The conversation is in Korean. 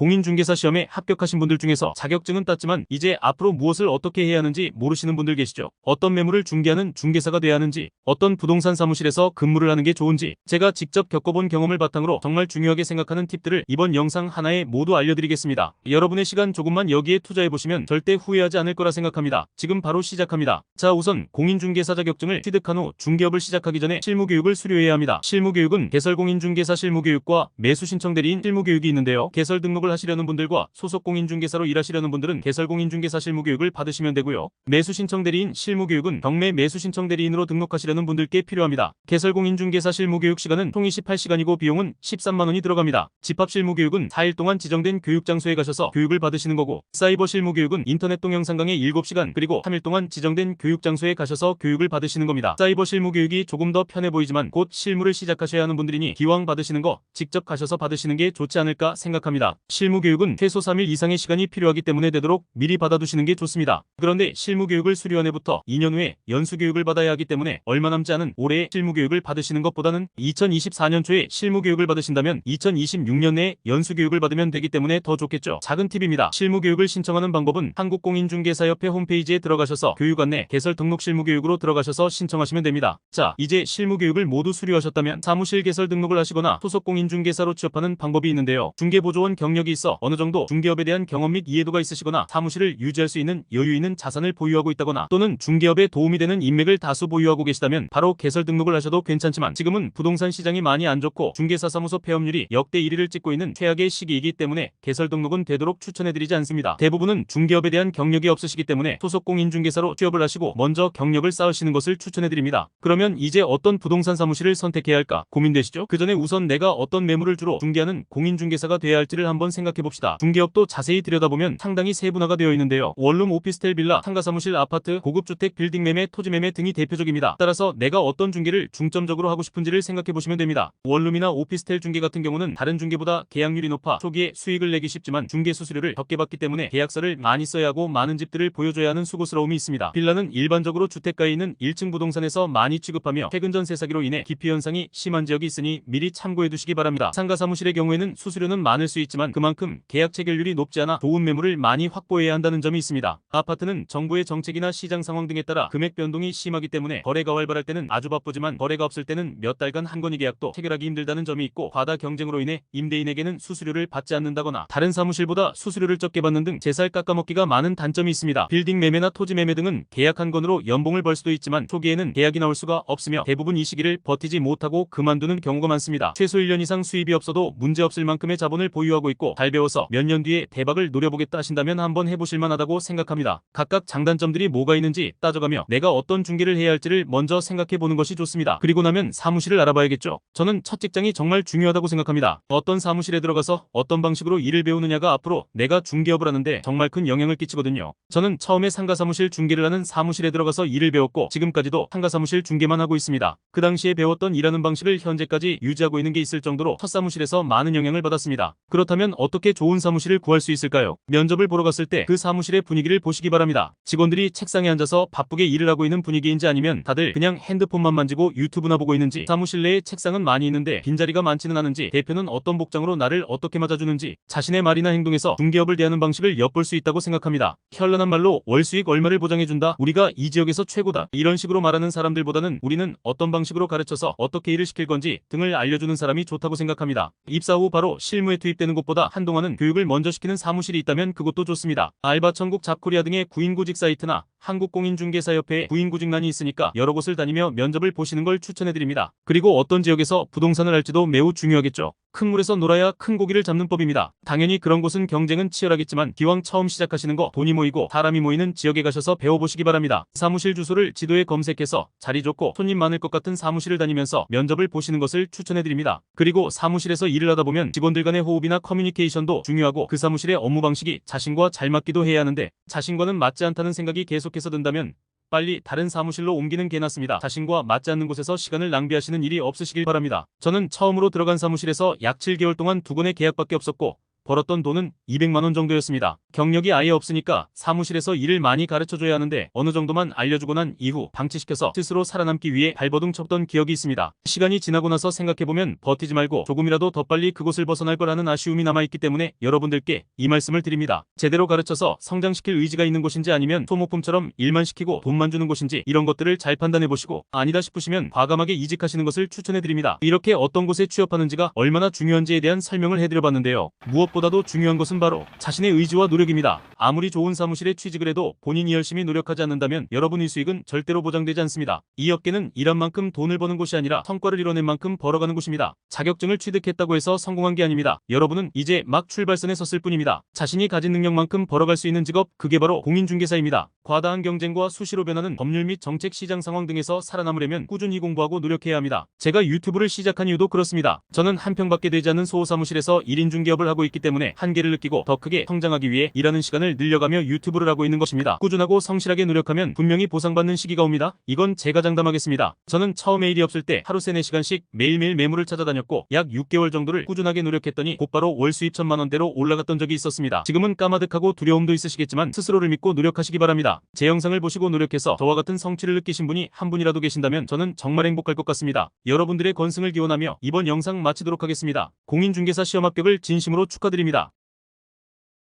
공인중개사 시험에 합격하신 분들 중에서 자격증은 땄지만 이제 앞으로 무엇을 어떻게 해야 하는지 모르시는 분들 계시죠. 어떤 매물을 중개하는 중개사가 돼야 하는지, 어떤 부동산 사무실에서 근무를 하는 게 좋은지, 제가 직접 겪어본 경험을 바탕으로 정말 중요하게 생각하는 팁들을 이번 영상 하나에 모두 알려드리겠습니다. 여러분의 시간 조금만 여기에 투자해보시면 절대 후회하지 않을 거라 생각합니다. 지금 바로 시작합니다. 자 우선 공인중개사 자격증을 취득한 후 중개업을 시작하기 전에 실무교육을 수료해야 합니다. 실무교육은 개설공인중개사 실무교육과 매수신청대리인 실무교육이 있는데요. 개설 등록을 하시려는 분들과 소속 공인중개사로 일하시려는 분들은 개설공인중개사 실무교육을 받으시면 되고요. 매수신청대리인 실무교육은 경매 매수신청대리인으로 등록하시려는 분들께 필요합니다. 개설공인중개사 실무교육 시간은 총 28시간이고 비용은 13만원이 들어갑니다. 집합실무교육은 4일 동안 지정된 교육장소에 가셔서 교육을 받으시는 거고 사이버 실무교육은 인터넷 동영상 강의 7시간 그리고 3일 동안 지정된 교육장소에 가셔서 교육을 받으시는 겁니다. 사이버 실무교육이 조금 더 편해 보이지만 곧 실무를 시작하셔야 하는 분들이니 기왕 받으시는 거 직접 가셔서 받으시는 게 좋지 않을까 생각합니다. 실무교육은 최소 3일 이상의 시간이 필요하기 때문에 되도록 미리 받아두시는 게 좋습니다. 그런데 실무교육을 수료한 해부터 2년 후에 연수교육을 받아야 하기 때문에 얼마 남지 않은 올해 실무교육을 받으시는 것보다는 2024년 초에 실무교육을 받으신다면 2026년 내에 연수교육을 받으면 되기 때문에 더 좋겠죠. 작은 팁입니다. 실무교육을 신청하는 방법은 한국공인중개사협회 홈페이지에 들어가셔서 교육 안내 개설 등록 실무교육으로 들어가셔서 신청하시면 됩니다. 자 이제 실무교육을 모두 수료하셨다면 사무실 개설 등록을 하시거나 소속공인중개사로 취업하는 방법이 있는데요. 중개보조원 경력이 있어 어느 정도 중개업에 대한 경험 및 이해도가 있으시거나 사무실을 유지할 수 있는 여유 있는 자산을 보유하고 있다거나 또는 중개업에 도움이 되는 인맥을 다수 보유하고 계시다면 바로 개설 등록을 하셔도 괜찮지만 지금은 부동산 시장이 많이 안 좋고 중개사 사무소 폐업률이 역대 1위를 찍고 있는 최악의 시기이기 때문에 개설 등록은 되도록 추천해드리지 않습니다. 대부분은 중개업에 대한 경력이 없으시기 때문에 소속공인중개사로 취업을 하시고 먼저 경력을 쌓으시는 것을 추천해드립니다. 그러면 이제 어떤 부동산 사무실을 선택해야 할까 고민되시죠? 그 전에 우선 내가 어떤 매물을 주로 중개하는 공인중개사가 돼야 할지를 한번 생각해 봅시다. 중개업도 자세히 들여다보면 상당히 세분화가 되어 있는데요. 원룸 오피스텔 빌라, 상가 사무실 아파트, 고급주택 빌딩 매매, 토지 매매 등이 대표적입니다. 따라서 내가 어떤 중개를 중점적으로 하고 싶은지를 생각해보시면 됩니다. 원룸이나 오피스텔 중개 같은 경우는 다른 중개보다 계약률이 높아 초기에 수익을 내기 쉽지만 중개 수수료를 적게 받기 때문에 계약서를 많이 써야 하고 많은 집들을 보여줘야 하는 수고스러움이 있습니다. 빌라는 일반적으로 주택가에 있는 1층 부동산에서 많이 취급하며 최근 전 세 사기로 인해 기피 현상이 심한 지역이 있으니 미리 참고해 두시기 바랍니다. 상가 사무실의 경우에는 수수료는 많을 수 있지만 그만큼 계약 체결률이 높지 않아 좋은 매물을 많이 확보해야 한다는 점이 있습니다. 아파트는 정부의 정책이나 시장 상황 등에 따라 금액 변동이 심하기 때문에 거래가 활발할 때는 아주 바쁘지만 거래가 없을 때는 몇 달간 한 건의 계약도 체결하기 힘들다는 점이 있고 과다 경쟁으로 인해 임대인에게는 수수료를 받지 않는다거나 다른 사무실보다 수수료를 적게 받는 등 제살 깎아먹기가 많은 단점이 있습니다. 빌딩 매매나 토지 매매 등은 계약 한 건으로 연봉을 벌 수도 있지만 초기에는 계약이 나올 수가 없으며 대부분 이 시기를 버티지 못하고 그만두는 경우가 많습니다. 최소 1년 이상 수입이 없어도 문제없을 만큼의 자본을 보유하고 있고 잘 배워서 몇 년 뒤에 대박을 노려보겠다 하신다면 한번 해보실 만 하다고 생각합니다. 각각 장단점들이 뭐가 있는지 따져가며 내가 어떤 중개를 해야 할지를 먼저 생각해 보는 것이 좋습니다. 그리고 나면 사무실을 알아봐야겠죠. 저는 첫 직장이 정말 중요하다고 생각합니다. 어떤 사무실에 들어가서 어떤 방식으로 일을 배우느냐가 앞으로 내가 중개업을 하는데 정말 큰 영향을 끼치거든요. 저는 처음에 상가 사무실 중개를 하는 사무실에 들어가서 일을 배웠고 지금까지도 상가 사무실 중개만 하고 있습니다. 그 당시에 배웠던 일하는 방식을 현재까지 유지하고 있는 게 있을 정도로 첫 사무실에서 많은 영향을 받았습니다. 그렇다면 어떻게 좋은 사무실을 구할 수 있을까요? 면접을 보러 갔을 때 그 사무실의 분위기를 보시기 바랍니다. 직원들이 책상에 앉아서 바쁘게 일을 하고 있는 분위기인지 아니면 다들 그냥 핸드폰만 만지고 유튜브나 보고 있는지 사무실 내에 책상은 많이 있는데 빈자리가 많지는 않은지 대표는 어떤 복장으로 나를 어떻게 맞아주는지 자신의 말이나 행동에서 중개업을 대하는 방식을 엿볼 수 있다고 생각합니다. 현란한 말로 월 수익 얼마를 보장해준다. 우리가 이 지역에서 최고다. 이런 식으로 말하는 사람들보다는 우리는 어떤 방식으로 가르쳐서 어떻게 일을 시킬 건지 등을 알려주는 사람이 좋다고 생각합니다. 입사 후 바로 실무에 투입되는 것보다 한동안은 교육을 먼저 시키는 사무실이 있다면 그것도 좋습니다. 알바 천국 잡코리아 등의 구인구직 사이트나 한국공인중개사협회에 구인구직란이 있으니까 여러 곳을 다니며 면접을 보시는 걸 추천해드립니다. 그리고 어떤 지역에서 부동산을 할지도 매우 중요하겠죠. 큰 물에서 놀아야 큰 고기를 잡는 법입니다. 당연히 그런 곳은 경쟁은 치열하겠지만 기왕 처음 시작하시는 거 돈이 모이고 사람이 모이는 지역에 가셔서 배워보시기 바랍니다. 사무실 주소를 지도에 검색해서 자리 좋고 손님 많을 것 같은 사무실을 다니면서 면접을 보시는 것을 추천해드립니다. 그리고 사무실에서 일을 하다 보면 직원들 간의 호흡이나 커뮤니케이션 도 중요하고 그 사무실의 업무 방식이 자신과 잘 맞기도 해야 하는데 자신과는 맞지 않다는 생각이 계속해서 든다면 빨리 다른 사무실로 옮기는 게 낫습니다. 자신과 맞지 않는 곳에서 시간을 낭비하시는 일이 없으시길 바랍니다. 저는 처음으로 들어간 사무실에서 약 7개월 동안 두 건의 계약밖에 없었고 벌었던 돈은 200만 원 정도였습니다. 경력이 아예 없으니까 사무실에서 일을 많이 가르쳐줘야 하는데 어느 정도만 알려주고 난 이후 방치시켜서 스스로 살아남기 위해 발버둥 쳤던 기억이 있습니다. 시간이 지나고 나서 생각해보면 버티지 말고 조금이라도 더 빨리 그곳을 벗어날 거라는 아쉬움이 남아있기 때문에 여러분들께 이 말씀을 드립니다. 제대로 가르쳐서 성장시킬 의지가 있는 곳인지 아니면 소모품처럼 일만 시키고 돈만 주는 곳인지 이런 것들을 잘 판단해보시고 아니다 싶으시면 과감하게 이직하시는 것을 추천해드립니다. 이렇게 어떤 곳에 취업하는지가 얼마나 중요한지에 대한 설명을 해드려봤는데요. 무엇 보다도 중요한 것은 바로 자신의 의지와 노력입니다. 아무리 좋은 사무실에 취직을 해도 본인이 열심히 노력하지 않는다면 여러분의 수익은 절대로 보장되지 않습니다. 이 업계는 일한 만큼 돈을 버는 곳이 아니라 성과를 이뤄낸 만큼 벌어가는 곳입니다. 자격증을 취득했다고 해서 성공한 게 아닙니다. 여러분은 이제 막 출발선에 섰을 뿐입니다. 자신이 가진 능력만큼 벌어갈 수 있는 직업 그게 바로 공인중개사입니다. 과다한 경쟁과 수시로 변하는 법률 및 정책 시장 상황 등에서 살아남으려면 꾸준히 공부하고 노력해야 합니다. 제가 유튜브를 시작한 이유도 그렇습니다. 저는 한 평밖에 되지 않는 소사무실에서 1인 중개업을 하고 있기 때문에 한계를 느끼고 더 크게 성장하기 위해 일하는 시간을 늘려가며 유튜브를 하고 있는 것입니다. 꾸준하고 성실하게 노력하면 분명히 보상받는 시기가 옵니다. 이건 제가 장담하겠습니다. 저는 처음에 일이 없을 때 하루 3, 4시간씩 매일매일 매물을 찾아다녔고 약 6개월 정도를 꾸준하게 노력했더니 곧바로 월 수입 천만 원대로 올라갔던 적이 있었습니다. 지금은 까마득하고 두려움도 있으시겠지만 스스로를 믿고 노력하시기 바랍니다. 제 영상을 보시고 노력해서 저와 같은 성취를 느끼신 분이 한 분이라도 계신다면 저는 정말 행복할 것 같습니다. 여러분들의 건승을 기원하며 이번 영상 마치도록 하겠습니다. 공인중개사 시험 합격을 진심으로 축하드립니다.